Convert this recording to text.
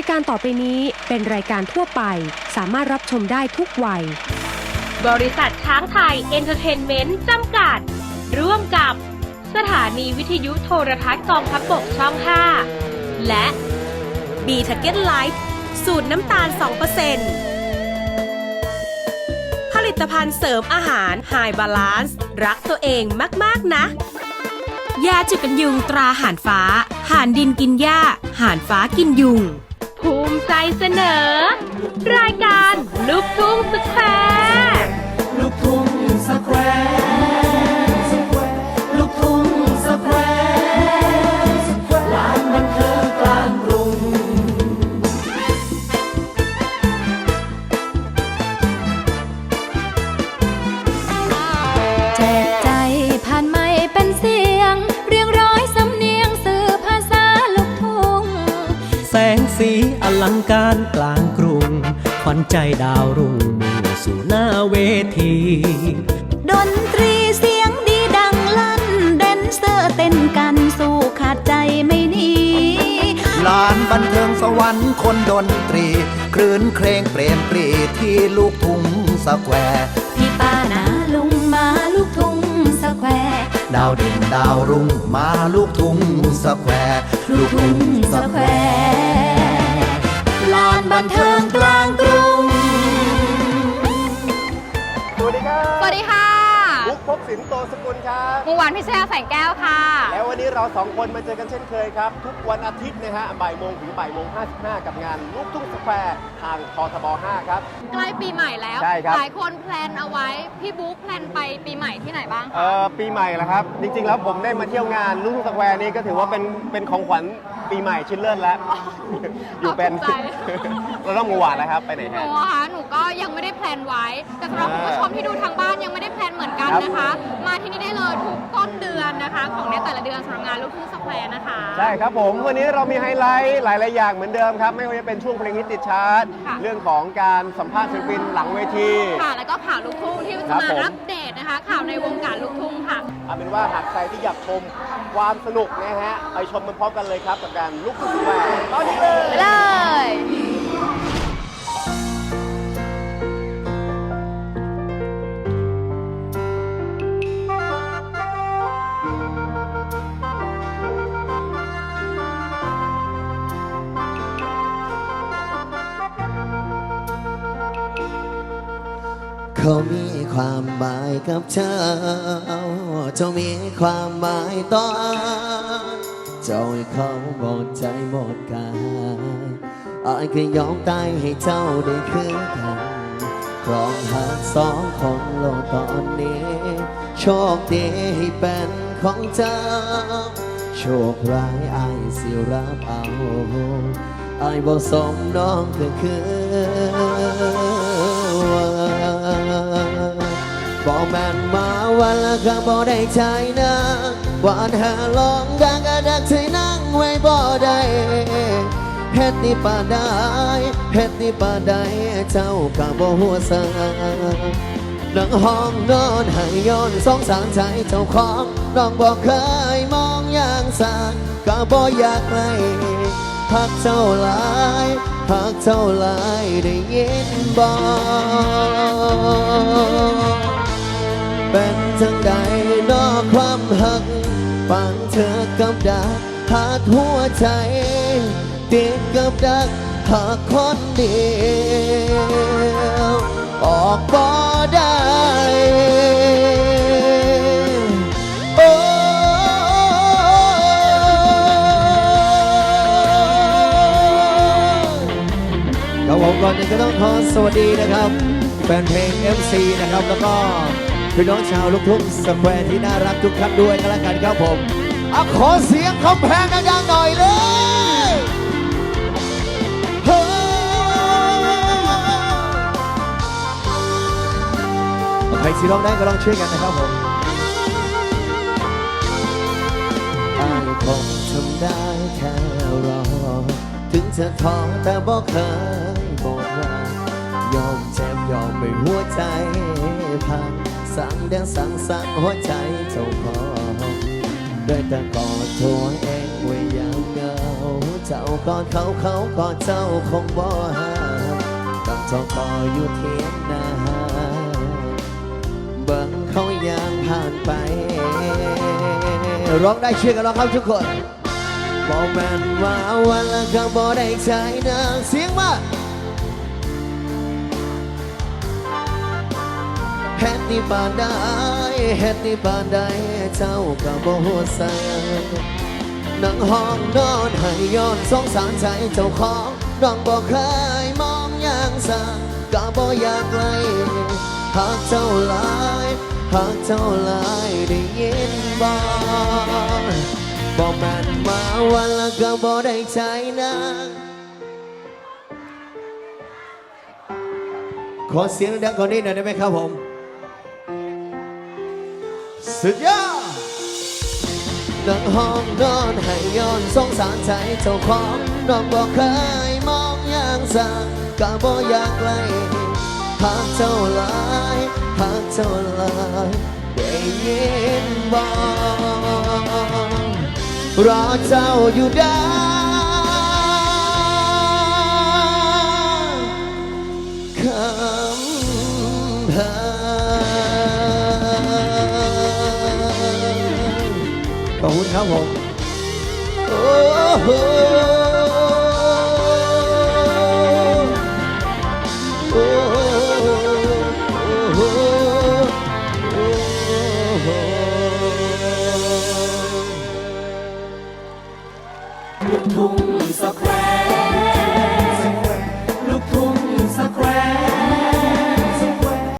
ายการต่อไปนี้เป็นรายการทั่วไป สามารถรับชมได้ทุกวัย บริษัทช้างไทยเอนเตอร์เทนเมนต์จำกัด ร่วมกับ สถานีวิทยุโทรทัศน์กองทัพบกช่อง 5 และ b t a g e t Life สูตรน้ำตาล 2%ผลิตภัณฑ์เสริมอาหาร High Balance รักตัวเองมาก ๆ นะ ยาจุกันยุงตราห่านฟ้า ห่านดินกินหญ้า ห่านฟ้ากินยุง ภูมิใจเสนอ รายการลูกทุ่งสแควร์ อลังการกลางกรุง ขวัญใจดาวรุ่งมุ่งสู่หน้าเวที ดนตรีเสียงดีดังลั่น แดนเซอร์เต้นกันสู้ขาดใจไม่หนีลานบันเทิงสวรรค์คนดนตรี คลื่นเครงเปรมปรีที่ลูกทุ่งสแควร์พี่ป้านาลุงมาลูกทุ่งสแควร์ดาวเด่นดาวรุ่งมาลูกทุ่งสแควร์ลูกทุ่งสแควร์ลานบัน เทิงกล สินโตสกุลครับ เมื่อวานพี่เชลแสงแก้วค่ะ แล้ววันนี้เราสองคนมาเจอกันเช่นเคยครับ ทุกวันอาทิตย์นะฮะบ่ายโมงถึงบ่ายโมง55กับงานลูกทุ่งสแควร์ทางททบ5ครับ ใกล้ปีใหม่แล้ว ใช่ครับ หลายคนแพลนเอาไว้ พี่บุ๊กแพลนไปปีใหม่ที่ไหนบ้างเอ่อปีใหม่แล้วครับ จริงๆ แล้วผมได้มาเที่ยวงานลูกทุ่งสแควร์นี้ก็ถือว่าเป็นเป็นของขวัญปีใหม่ชิ้นเลิศแล้ว อยู่เป็น ขอบใจ เราต้องมูหวานแล้วครับ ไปไหนหนูฮะอะคะหนูก็ยังไม่ได้แพลนไว้ แต่สำหรับคุณผู้ชมที่ดูทางบ้านยังไม่ได้แพลนเหมือน กันนะคะ มาที่นี่ได้เลยทุกต้นเดือนนะคะ ของในแต่ละเดือนสำหรับงานลูกทุ่งสแควร์นะคะ ใช่ครับผม วันนี้เรามีไฮไลท์หลาย ๆ อย่างเหมือนเดิมครับ ไม่ว่าจะเป็นช่วงเพลงฮิตติดชาร์ตค่ะ เรื่องของการสัมภาษณ์ศิลปินหลังเวที ค่ะ แล้วก็ข่าวลูกทุ่งที่ครัจะบมาผม อัปเดตนะคะ ข่าวในวงการลูกทุ่งค่ะ เอาเป็นว่าหากใครที่อยากชมความสนุกนะฮะไปชมมันพร้อมกันเลยครับกับการลุกขึ้นสแควร์ตอนนี้เลย เลย เขามีความหมายกับเจ้าเจ้ามีความหมายต่ออายเจ้าให้เขาหมดใจหมดกายอายก็ยอมตายให้เจ้าได้คืนกันครองหักสองคนโลกตอนนี้ โชคดีให้เป็นของเจ้า โชคร้ายอายสิรับเอาอายบ่สมน้องคือคือ ก็บ่ได้ใจนะหวานหาลองดังก็ดักใจนั่งไว้บ่ได้เฮ็ดนี่ป่าได้เฮ็ดนี่ป่าได้เจ้าก็บ่หัวซานั่งห้องนอนให้ย้อนสองสารใจเจ้าของน้องบอกเคยมองอย่างสางก็บ่อยากไล่พักเจ้าหลายพักเจ้าหลายได้ยินบอกเป็น จังใดนอกความหักฟังเธอกับดักหาดหัวใจ ติดกับดักหากคนเดียวออกบ่ได้โอ้ครับผมก่อนอื่นก็ต้องขอสวัสดีนะครับแฟนเพลง MC นะครับแล้วก็ พี่น้องชาวลูกทุ่งสแควร์ที่น่ารักทุกท่านด้วยกันล้วกันครับผมอะขอเสียงคำแพงดังๆหน่อยเลยเฮ้ใครสิร้องได้ก็ลองช่วยกันนะครับผมอายคงทำได้แค่รอ ถึงจะท้อแต่บอกเคยบอกว่ายอมเจ็บยอมไม่หัวใจพัง สั่งแดงสั่งสั่งหัวใจเจ้าของด้แต่กอดตัวเองไว้ยางเงาเจ้ากอดเขาเขากอดเจ้าคงบ่หาต้องจองคออยู่เทียงนาเบิ่งเขายางผ่านไป ร้องได้เชื่อกันร้องครับทุกคนบอกแม่นว่าวันละก็บ่ได้ใจนางเสียงมา เฮ็ดนี่ปานใดเฮ็ดนี่ปานใดเจ้าก็บ่ฮู้สึกนั่งห้องนอนให้ย้อนสงสารใจเจ้าของน้องบ่เคยมองอย่างสักก็บ่อยากไกลหากเจ้าหลายหากเจ้าหลายได้ยินบ่บอกแม่นมาวันละก็บ่ได้ใจนางขอเสียงดังกว่านี้หน่อยได้ไหมครับผม สุดยอดนั่งห้องนอนให้ย้อนสงสารใจเจ้าของน้องบอกเคยมองอย่างสักก็บ่อยากไกลหากเจ้าหลายหากเจ้าหลายได้ยินบอกรอเจ้าอยู่ได้ ขอบคุณ